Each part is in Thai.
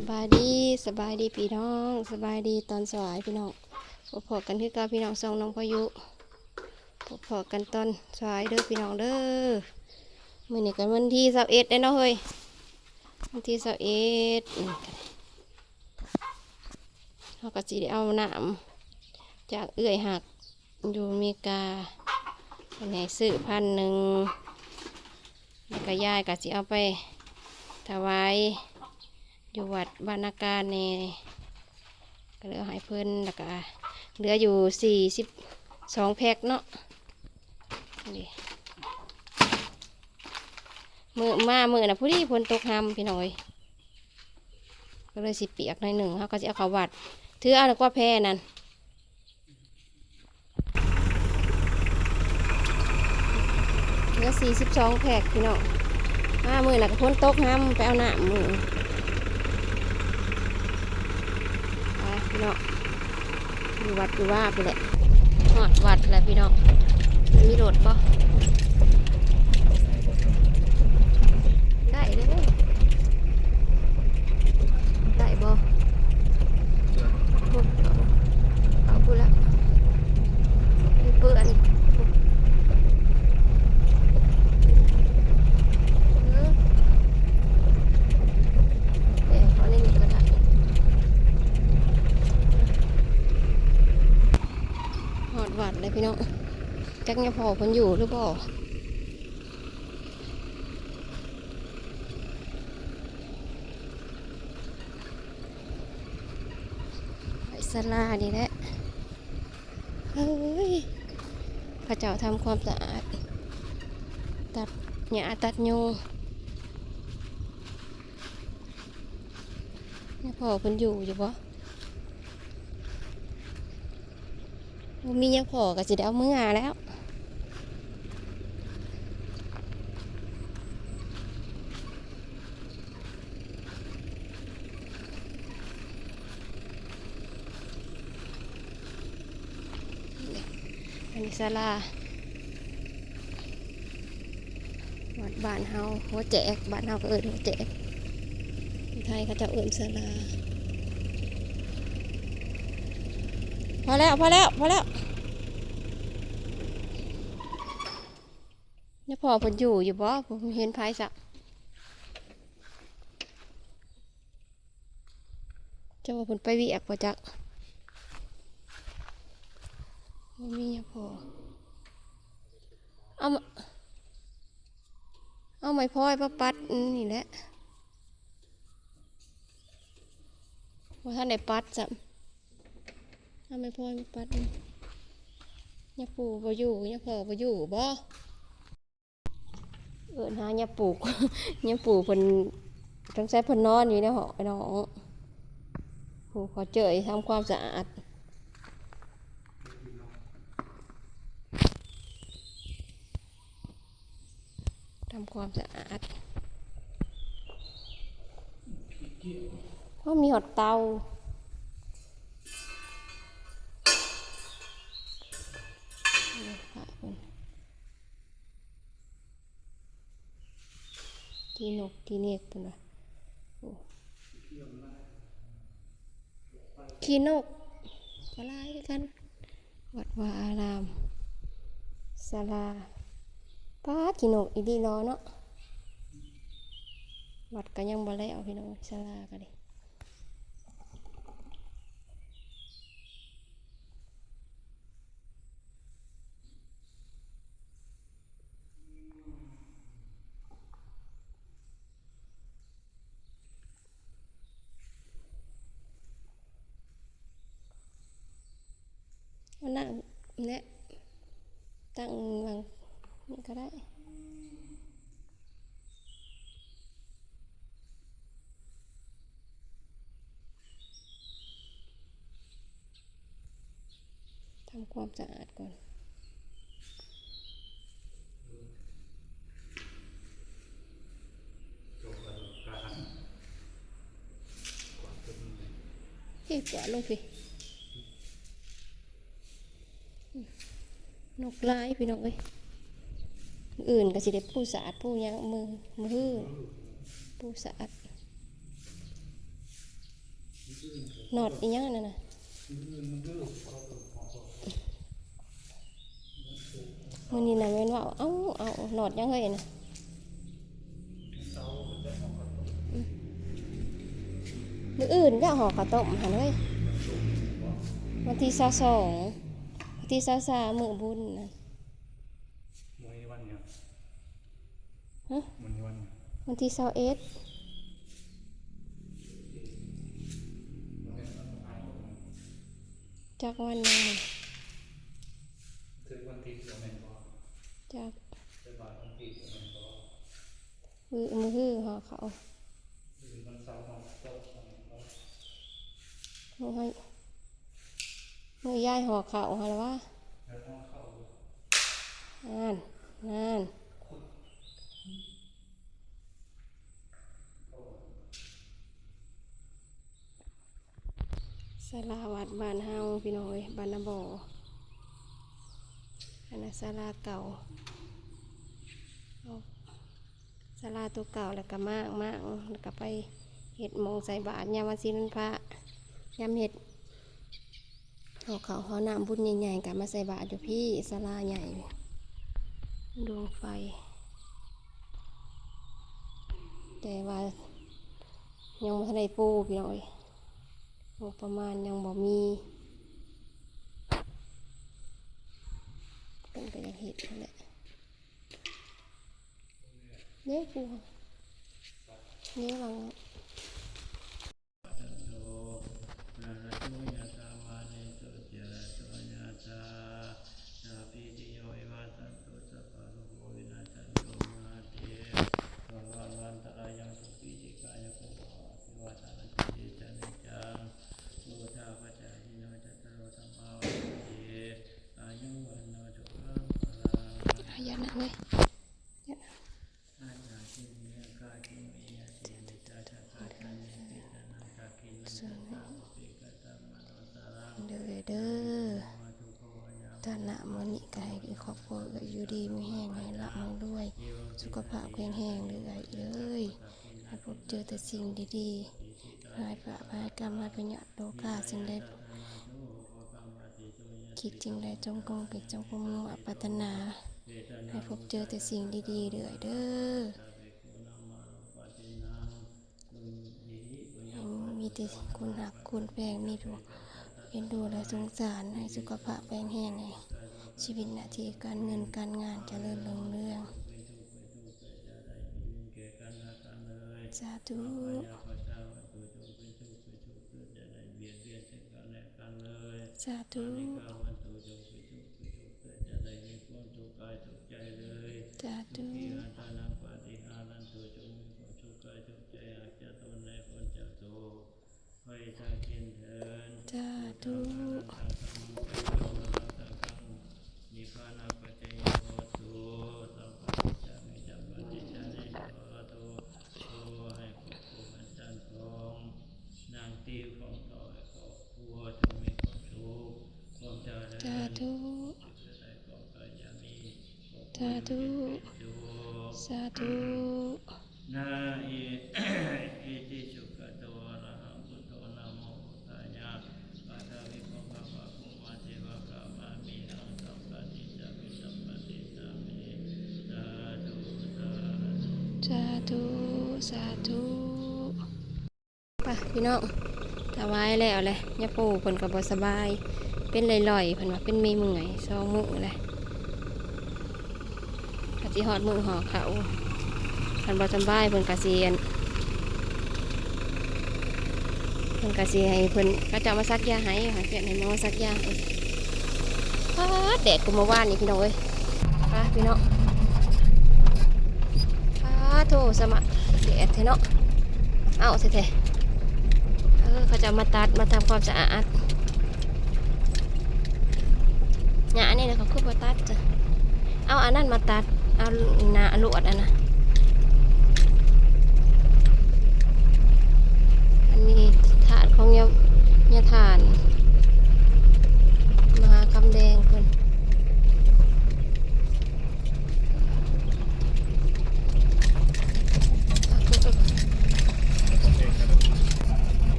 สบายดีสบายดีพี่น้องสบายดีตอนสวายพี่น้องพบพอกันคือกับพี่น้องสองน้องพายุพบพอกันตอนสวายเด้อพี่น้องเด้อมื่อนี้กันวันที่สิบเอ็ดได้เนาะเฮ้ยวันที่สิบเอ็ดเขาก็จีได้เอาหนามจากเอื้อยหักอยู่อเมริกาไปไหนซื้อพันหนึ่งแล้วก็ย่ายก็สิเอาไปถวาย อยู่วัดบานนาการเนก็เหลือให้เพิ่นแล้วก็เหลืออยู่สี่สิบสองแพ็คเนาะนี่มือมามือนะผู้ที่ฝนตกหำพี่น้อยก็เลยสิเปียกหน่อยหนึ่งเขาก็จะเอาเขาวัดถือเอาแล้วก็แพ้นั่นเหลือสี่สิบสองแพ็คพี่น้องมามือนะก็ฝนตกหำไปเอาหน้ามือ ไป พี่น้องอยู่วัดอยู่ว่าไปแหละหอดวัดแหละพี่น้องมีรถปะได้เลยได้บ่ปุ๊บเอาพูดแล้วมีเปื้อนเออเดี๋ยวเขาเล่นกระดาษ หอดหวัดเลยพี่น้องจั กเนี่ยพอคนอยู่หรือเปล่าไอสลานี่แหละเฮ้ยพระเจ้าทำความสะอาด ตัดหญ้าตัดโยูงพอคนอยู่อยู่ปะบ่มียังพอก็จะได้เอามือหาแล้ว อันนี้ ศาลาวัดบ้านเฮาหัวแจกบ้านเฮาก็เอิ้นหัวแจกไทยเขาจะเอิ้นศาลาพอแล้วพอแล้วพอแล้วเนี่ยพอผมอยู่อยู่บ่ผมเห็นไพ่สักจ้าว่าผมไปเวียกบ่จัก บ่มีพอเอามาเอาไม้พลอยมาปัดนี่แหละว่าท่านได้ปัดจ้ะทำไมพ่อไม่ปัดนี่ยาปูบ่อยู่ยาพ่อบ่อยู่บ่เอิ้นหายาปูกยาปูเพิ่นต้งใช้เพิ่นนอนอยู่ในห้องไอ้น้องผู้ขอเจอทำความสะอาด ทำความสะอาดเพราะมีหอดเตาที่นกที่เนกเนว่าโอ้ขี้นกก็ลายกัน วัดวาอารามศาลา ป้าดขี้นกอีดีรอเนาะวัดก็ยังบ่แล้วพี่น้องศาลาก็ดิ เอานั่งเนี่ยตั้งวางนี่ ก็ได้ ทำความสะอาดก่อนพี่กวาดลงพี่นกลายพี่น้องเอ้ย อื่นก็สิได้ผู้สะอาดผู้ยังมือมือผู้สะอาดหนอดอีหยังนั่นน่ะมื้อนี้น่ะแม่นว่าเอ้าเอาหนอดยังเฮ้ยน่ะมืออื่นจะห่อข้าวต้มหันเฮ้ยวันที่22วันที่23มื้อบุญน่ะ มวยวันเนี่ย ฮะมวยวันเนี่ยวันที่21จากวันหนึงคือวันที่เราไม่พอจากจะบาทวันที่เราไม่พอมือมือฮือหอเขาคือวันเสาร์เราโต๊ะเราไม่พอมือให้มือย่ายหอเขาฮะแล้วว่าแล้วต้องานั่นน ลาวัดบ้านเฮาพี่น้อยบ้านนาบ่ออันนั้นศาลาเก่าศาลาตัวเก่าแล้วก็มากมากแล้วก็ไปเห็ดมองใส่บาตรยามวันศีลวันพระยามเห็ดเขาเขาหอน้ำบุญใหญ่ๆกับมาใส่บาตรอยู่พี่ศาลาใหญ่ดวงไฟ แต่ว่ายังไม่ทันได้ปูพี่น้อย งบประมาณยังบ่มีเป็นไปอย่างเห็ดนั่นแหละเนี่ยกูเนี่ยวัง โตนะระโตยะตาวานิโตจิระโตยะตานาปิติโยวิวัตสันตุสัพพะโลกวินาศสันตุมาเตภวันวันตรายังสุปิติกายโกภวะพิวัตานันติจันนิจังโลทาปัจจายิโนจัตตารโลธรรมาวัฏฏิอายุวันโนจุขังพลัง อายันนะเว้ย อาจาคิเมกาคิเมยะสินิจาชะกาจันนิปิตานังกาคินันจัตตาปปิกตัมม โนสารังเด้อเด้อฐานะมันนี่ก็ให้ครอบครัวก็อยู่ดีไม่แห้งให้ละมันด้วย สุขภาพแข็งแรงเลยเลยให้พบเจอแต่สิ่งดีๆหายปะหายกรรมหายปัญญาโลกาสิ่งใดคิดจริงใดจงกงกิจจงกงมุ่งอัปปรารถนา ให้พบเจอแต่สิ่งดีๆเรื่อยเด้อมีแต่คนหักคนแพงมีผู้เอ็นดูและสงสารให้สุขภาพแข็งแรงให้ชีวิตหน้าที่การเงินการงานเจริญรุ่งเรืองสาธุสาธุ สาธุ ไว้ทางกินเถิน สาธุ นิพพานาปัจจยโหตุสัมปะจามิจัมปติจานิโหตุโตให้ครอบครัวมันจันทองนางตีของต่อยครอบครัวจงมีความสุขความเจริ ญสาธุจะได้ของกายามีครอบครัวสาธุ สาธุ นาอิอิติสุขโตอะระหังพุทโธนะโมพุทธายะปัทธวิภควะภะคุมาเทวะกามามิหังสัมปติจามิสัมปติสามิสาธุสาธุ สาธุ สาธุไป พี่น้องถวายแล้วเลยย่าปูเพิ่นก็บ่สบาย เป็นลอยๆเพิ่นว่าเป็นมีเมื่อยซองมือเลยกะสิฮอดมือหอเขาเพิ่นบ่สบายเพิ่นกะสิอันเพิ่นกะสิให้เพิ่นก็จะเอามาซักยาให้ค่ะเพิ่นให้หมอซักยาให้ฟ้าแดดกูเมื่านนี่พี่น้องเอ้ยไปพี่น้องฟ้าโทสมะแดดเทเนาะเอาเถอะ เขาจะมาตัดมาทำความสะอาดหยานี่นะเขาคือมาตัดจ้ะเอาอันนั้นมาตัด เอาหนาลวดอันนะอันนี้ถาดของยายาทาน มหาคำแดงคน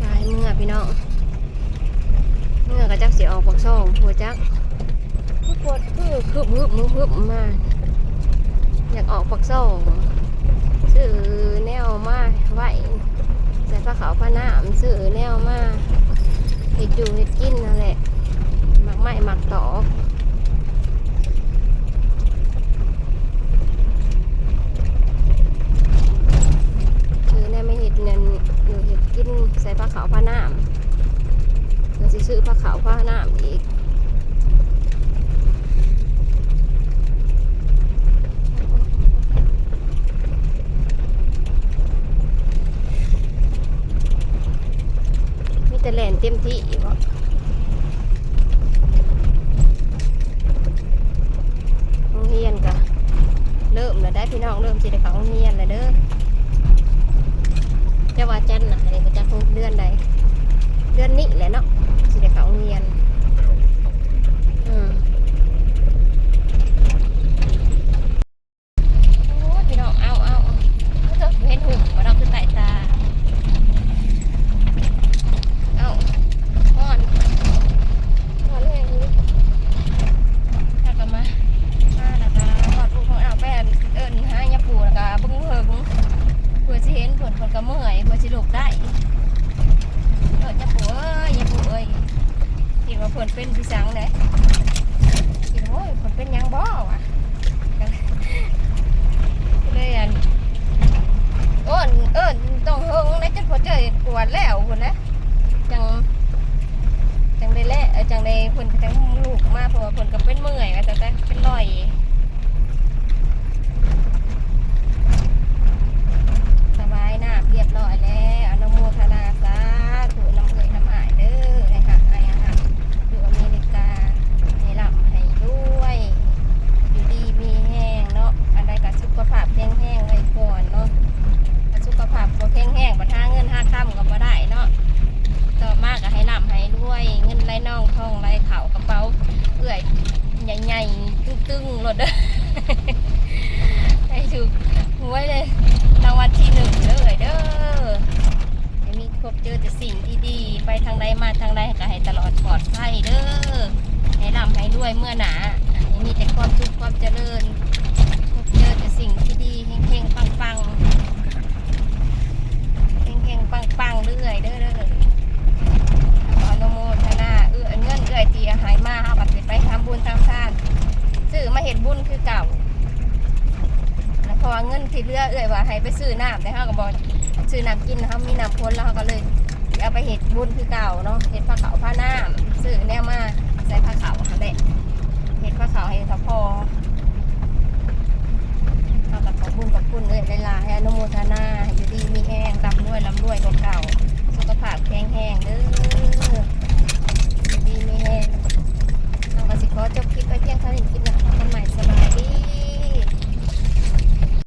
หลายเมื่อ พี่น้องเมื่อกระจักเสียออกปากซ่องหัวจักคือปวดคือคือฮึบมึฮึบมา อยากออกปากซ่องซื้อแนวมาไหวใส่ผ้าขาวผ้าหน้ำซื้อแนวมาเห็ดอยู่เห็ดกินนั่นแหละหมักไม้หมักตอกคือแน่ไม่เห็ดเงิน ใส่ผ้าขาวผ้าหน้ำเราสิซื้อผ้าขาวผ้าหน้ำอีกมีแต่แหลนเต็มที่อีกโรงเรียนกะเริ่มแล้วได้พี่น้องเริ่มสิได้เข้าโรงเรียนแล้วเด้อ จะว่าจันนะอันนี้ก็จะคงเดือนใดเดือนนี้แหละเนาะสิได้เข้าโรงเรียนอืมโอ้ยพี่น้องเอาเอาเอาเอาเถอะเห็นหุ่มว่าเราคือสายตา เอาก่อนก่อนเลยนี่ถ้ากลับมามาแล้วก็กอดลูกของเอาแป้นเอิ้นหายาปูแล้วก็เบึ้งเหิงเพื่อสิเห็นเพิ่นเพิ่นก็เมื่อยเพื่อสิลุกได้เอิ้นยาปูเอ้ยยาปูเอ้ยคิดว่าเพิ่นเป็นพี่สังเด้คิดว่าโอ้ยเพิ่นเป็นหยังบ่วะก็เลยอันเอิ้นเอิ้นต้องเฮิงได้จนพอเจอกวดแล้ว พุ่นนะจังจังได้แล่เอ้ยจังได้เพิ่นจังลูกมาเพราะว่าเพิ่นก็เป็นเมื่อยก็จะได้เป็นรอยสบายน้ำเรียบร้อยแล้วอนุโมทนาธุน้ำเอ่ยน้ำอายเด้อไอ้หักไอ้หักอยู่อเมริกาให้ร่ำให้รวย อยู่ดีมีแห้งเนาะอันใดก็สุขภาพแข็งแรงไว้ก่อนเนาะถ้าสุขภาพบ่แข็งแรงบ่ทาเงินหาค่ำก็บ่ได้เนาะ ต่อมากก็ให้ร่ำให้ด้วยเงินไหลน่องทองไหลเข่ากระเป๋าเอื่อยใหญ่ๆตึ้งๆรถเด้อ ให้ถูกหวยเลยรางวัลที่หนึ่งเด้อเอ่ยเด้อให้มีพบเจอแต่สิ่งที่ดีไปทางใดมาทางใดก็ให้ตลอดปลอดภัยเด้อให้ร่ำให้ ด้วยเมื่อหนาให้มีแต่ความสุขความเจริญพบเจอแต่สิ่งที่ดีเฮงๆปังๆเฮงๆปังๆเรื่อยเด้อเด้อขออนุโมทนาเอื้อเงินเอื้อยตีหายมาเฮาก็สิไปทำบุญทำทานซื้อมาเฮ็ดบุญคือเก่าแล้วเพอเงินที่เลือเอื้อยว่าให้ไปซื้อน้ำแต่เฮาก็บ่ซื้อน้ำกินเฮามีน้ำพ้นแล้วเฮาก็เลยเอาไปเฮ็ดบุญคือเก่าเนาะเฮ็ดผ้าเขาผ้าน้ำซื้อแนวมา ใส่ผ้าขาวค่ะได้เห็ดผ้าขาวให้สะพอเอากับขอบคุณขอบคุณเลยเวลาให้อนุโมทนาอยู่ดีมีแห้งลำด้วยลำด้วยเก่าสุขภาพแข็งแห้งเด้อดีมีแห้งต้องก็สิขอจบคลิปไปเพียงเท่านี้คลิปนะคะคนใหม่สบายดี